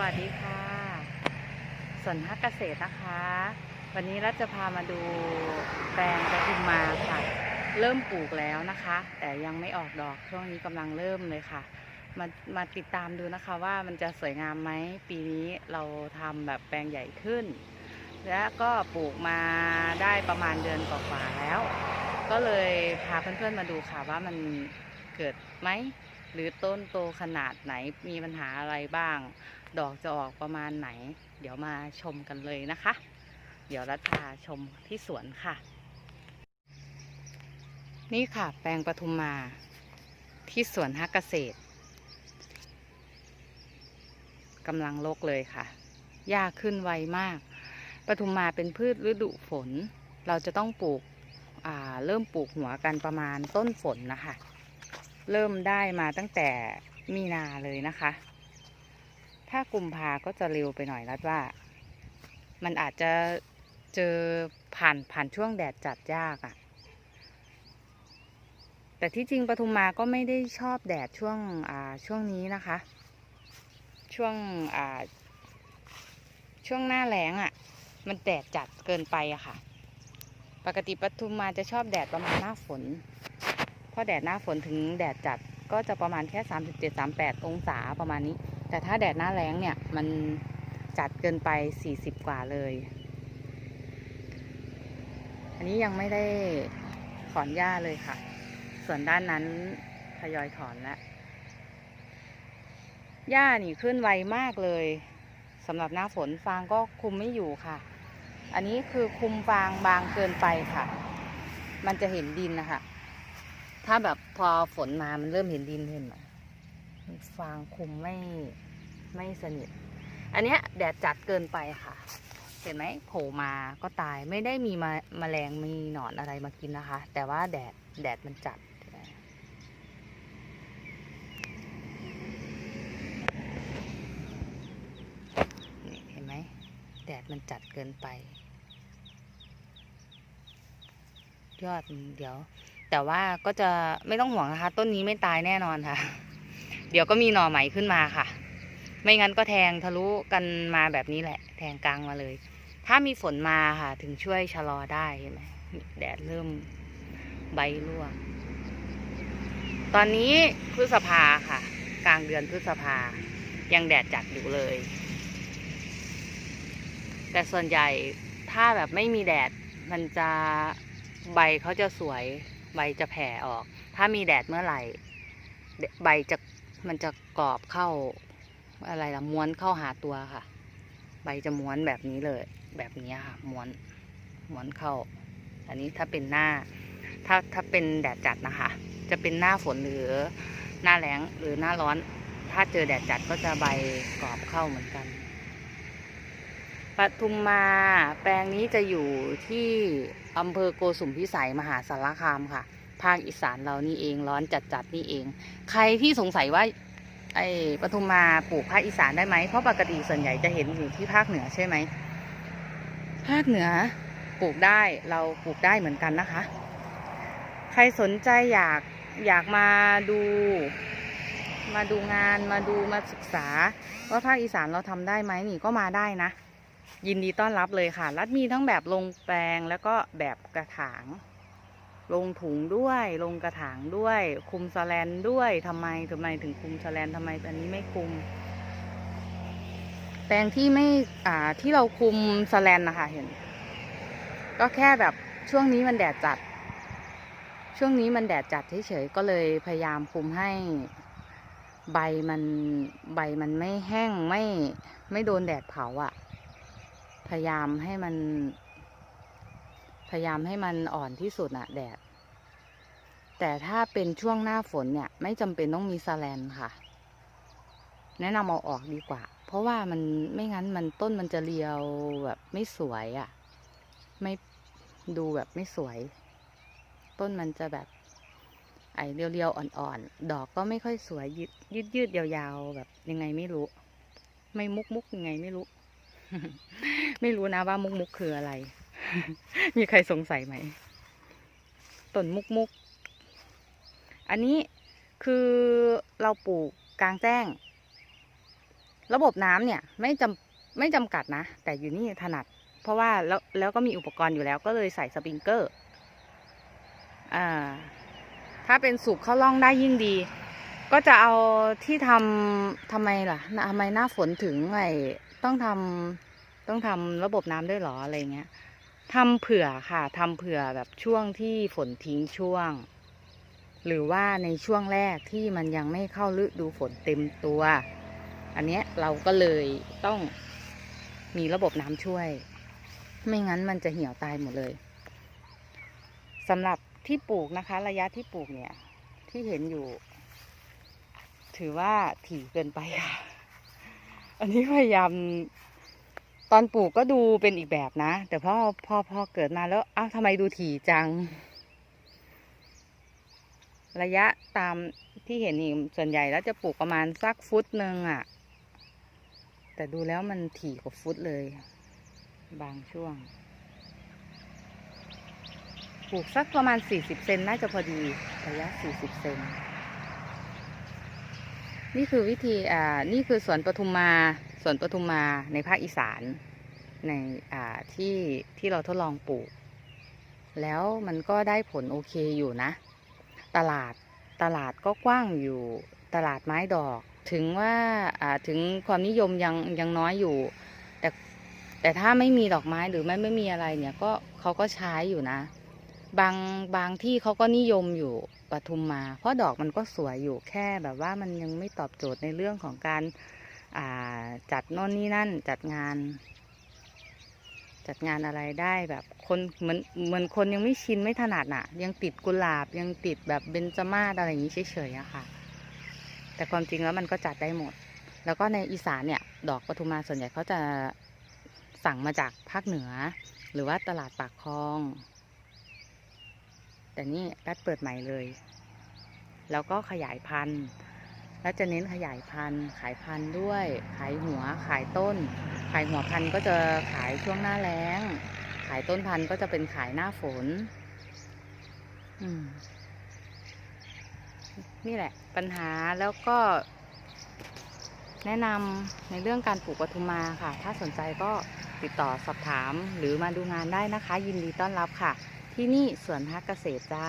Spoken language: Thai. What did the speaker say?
วัสดีค่ะสนฮักเกษตรนะคะ วันนี้เราจะพามาดูแปลงกระทุมมาค่ะ เริ่มปลูกแล้วนะคะ แต่ยังไม่ออกดอกช่วงนี้กำลังเริ่มเลยค่ะ มามาติดตามดูนะคะว่ามันจะสวยงามไหมปีนี้เราทำแบบแปลงใหญ่ขึ้น และก็ปลูกมาได้ประมาณเดือนกว่าๆแล้ว ก็เลยพาเพื่อนๆมาดูค่ะว่ามันเกิดไหม หรือต้นโตขนาดไหนมีปัญหาอะไรบ้าง ดอกจะออกประมาณไหน เดี๋ยวมาชมกันเลยนะคะ เดี๋ยวรัฐพาชมที่สวนค่ะ นี่ค่ะแปลงปทุมมาที่สวนฮักเกษตรกำลังลกเลยค่ะ หญ้าขึ้นไวมาก ปทุมมาเป็นพืชฤดูฝน เราจะต้องปลูกเริ่มปลูกหัวกันประมาณต้นฝนนะคะ เริ่มได้มาตั้งแต่มีนาเลยนะคะ ถ้ากุมภาก็จะเร็วไปหน่อยรัดว่า มันอาจจะเจอผ่านผ่านช่วงแดดจัดยากอะ่ะ แต่ที่จริงปทุมมาก็ไม่ได้ชอบแดดช่วงอ่าช่วงนี้นะคะ ช่วงอ่าช่วงหน้าแล้งอะ่ะ มันแดดจัดเกินไปอะค่ะ ปกติปทุมมาจะชอบแดดประมาณหน้าฝน พอแดดหน้าฝนถึงแดดจัดก็จะประมาณแค่ 37 38 องศาประมาณนี้ แต่ถ้าแดดหน้าแล้งเนี่ย มันจัดเกินไป 40 กว่าเลย อันนี้ยังไม่ได้ถอนหญ้าเลยค่ะ ส่วนด้านนั้นทยอยถอนแล้วหญ้านี่ขึ้นไวมากเลยสำหรับหน้าฝนฟางก็คุมไม่อยู่ค่ะ อันนี้คือคุมฟางบางเกินไปค่ะ มันจะเห็นดินนะคะ ถ้าแบบพอฝนมามันเริ่มเห็นดินเห็นไหมฟางคุมไม่ไม่สนิท อันเนี้ยแดดจัดเกินไปค่ะ เห็นไหมโผล่มาก็ตายไม่ได้มีมาแมลงมีหนอนอะไรมากินนะคะ แต่ว่าแดดแดดมันจัดเห็นไหมแดดมันจัดเกินไป ยอดเดี๋ยว แต่ว่าก็จะไม่ต้องห่วงนะคะ ต้นนี้ไม่ตายแน่นอนค่ะ เดี๋ยวก็มีหน่อใหม่ขึ้นมาค่ะ ไม่งั้นก็แทงทะลุกันมาแบบนี้แหละ แทงกลางมาเลย ถ้ามีฝนมาค่ะ ถึงช่วยชะลอได้เห็นไหมแดดเริ่มใบร่วงตอนนี้พฤษภาค่ะ กลางเดือนพฤษภา ยังแดดจัดอยู่เลย แต่ส่วนใหญ่ถ้าแบบไม่มีแดดมันจะใบเขาจะสวย ใบจะแผ่ออก ถ้ามีแดดเมื่อไหร่ ใบจะมันจะกรอบเข้าอะไรล่ะม้วนเข้าหาตัวค่ะ ใบจะม้วนแบบนี้เลย แบบนี้ค่ะ ม้วนม้วนเข้า อันนี้ถ้าเป็นหน้า ถ้าถ้าเป็นแดดจัดนะคะ จะเป็นหน้าฝนหรือหน้าแล้งหรือหน้าร้อน ถ้าเจอแดดจัดก็จะใบกรอบเข้าเหมือนกัน ปทุมมาแปลงนี้จะอยู่ที่อำเภอโกสุมพิสัยมหาสารคามค่ะ ภาคอีสานเรานี่เองร้อนจัดๆนี่เอง ใครที่สงสัยว่าไอ้ปทุมมาปลูกภาคอีสานได้ไหมเพราะปกติส่วนใหญ่จะเห็นอยู่ที่ภาคเหนือใช่ไหมภาคเหนือปลูกได้เราปลูกได้เหมือนกันนะคะ ใครสนใจอยากอยากมาดู มาดูงานมาดูมาศึกษา ว่าภาคอีสานเราทำได้ไหมนี่ก็มาได้นะ ยินดีต้อนรับเลยค่ะ รัดมีทั้งแบบลงแปลงแล้วก็แบบกระถาง ลงถุงด้วย ลงกระถางด้วย คุมสแลนด้วยทำไมทำไมถึงคุมสแลนทำไมอันนี้ไม่คุม แปลงที่ไม่อ่าที่เราคุมสแลนนะคะเห็น ก็แค่แบบช่วงนี้มันแดดจัด ช่วงนี้มันแดดจัดเฉยๆก็เลยพยายามคุมให้ใบมันใบมันไม่แห้งไม่ไม่โดนแดดเผาอะ่ะ ยายามให้มัน พยายามให้มันอ่อนที่สุดอะแดด แต่ถ้าเป็นช่วงหน้าฝนเนี่ย ไม่จำเป็นต้องมีสแลนค่ะ แนะนำเอาออกดีกว่า เพราะว่ามันไม่งั้นมันต้นมันจะเรียวแบบไม่สวยอะ่ะไม่ดูแบบไม่สวย ต้นมันจะแบบ ไอเรียวๆอ่อนๆ ดอกก็ไม่ค่อยสวยยืดยืดยืดยาวๆ แบบยังไงไม่รู้ ไม่มุกมุกยังไงไม่รู้ ไม่รู้นะว่ามุกมุกคืออะไร มีใครสงสัยไหมต้นมุกมุก อันนี้คือเราปลูกกลางแจ้ง ระบบน้ำเนี่ยไม่จำไม่จำกัดนะ แต่อยู่นี่ถนัด เพราะว่าแล้วแล้วก็มีอุปกรณ์อยู่แล้ว ก็เลยใส่สปริงเกอร์ อ่า ถ้าเป็นสูบเข้าร่องได้ยิ่งดี ก็จะเอาที่ทำทำไมล่ะทำไมหน้าฝนถึงไงต้องทำ ต้องทำระบบน้ำด้วยหรออะไรเงี้ยทำเผื่อค่ะทำเผื่อแบบช่วงที่ฝนทิ้งช่วง หรือว่าในช่วงแรกที่มันยังไม่เข้าฤดูฝนเต็มตัว อันเนี้ยเราก็เลยต้องมีระบบน้ำช่วย ไม่งั้นมันจะเหี่ยวตายหมดเลยสำหรับที่ปลูกนะคะ ระยะที่ปลูกเนี่ย ที่เห็นอยู่ ถือว่าถี่เกินไปค่ะ อันนี้พยายาม ตอนปลูกก็ดูเป็นอีกแบบนะ แต่พอพอพอเกิดมาแล้วอ้าวทำไมดูถี่จัง ระยะตามที่เห็นนี่ส่วนใหญ่แล้วจะปลูกประมาณสักฟุตหนึ่งอะแต่ดูแล้วมันถี่กว่าฟุตเลย บางช่วง ปลูกสักประมาณสี่สิบเซนน่าจะพอดีระยะสี่สิบเซนนี่คือวิธีอ่า นี่คือสวนปทุมมา สวนปทุมมาในภาคอีสานในที่ที่เราทดลองปลูก แล้วมันก็ได้ผลโอเคอยู่นะ ตลาดตลาดก็กว้างอยู่ตลาดไม้ดอก ถึงว่าถึงความนิยมยังยังน้อยอยู่ แต่แต่ถ้าไม่มีดอกไม้หรือไม่ไม่มีอะไรเนี่ยก็เขาก็ใช้อยู่นะ บางบางที่เขาก็นิยมอยู่ปทุมมา เพราะดอกมันก็สวยอยู่แค่แบบว่ามันยังไม่ตอบโจทย์ในเรื่องของการ จัดโน่นนี่นั่นจัดงาน จัดงานอะไรได้แบบคนเหมือนเหมือนคนยังไม่ชินไม่ถนัดน่ะ ยังติดกุหลาบยังติดแบบเบญจมาศอะไรอย่างนี้เฉยๆอะค่ะ แต่ความจริงแล้วมันก็จัดได้หมด แล้วก็ในอีสานเนี่ย ดอกปทุมมาส่วนใหญ่เขาจะสั่งมาจากภาคเหนือ หรือว่าตลาดปากคลอง แต่นี่รัดเปิดใหม่เลย แล้วก็ขยายพันธุ์ แล้วจะเน้นขยายพันธุ์ ขายพันธุ์ด้วย ขายหัว ขายต้น ขายหัวพันธุ์ก็จะขายช่วงหน้าแล้ง ขายต้นพันธุ์ก็จะเป็นขายหน้าฝน นี่แหละ ปัญหาแล้วก็ แนะนำในเรื่องการปลูกปทุมมาค่ะ ถ้าสนใจก็ติดต่อสอบถามหรือมาดูงานได้นะคะ ยินดีต้อนรับค่ะ ที่นี่สวนฮักเกษตรจ้า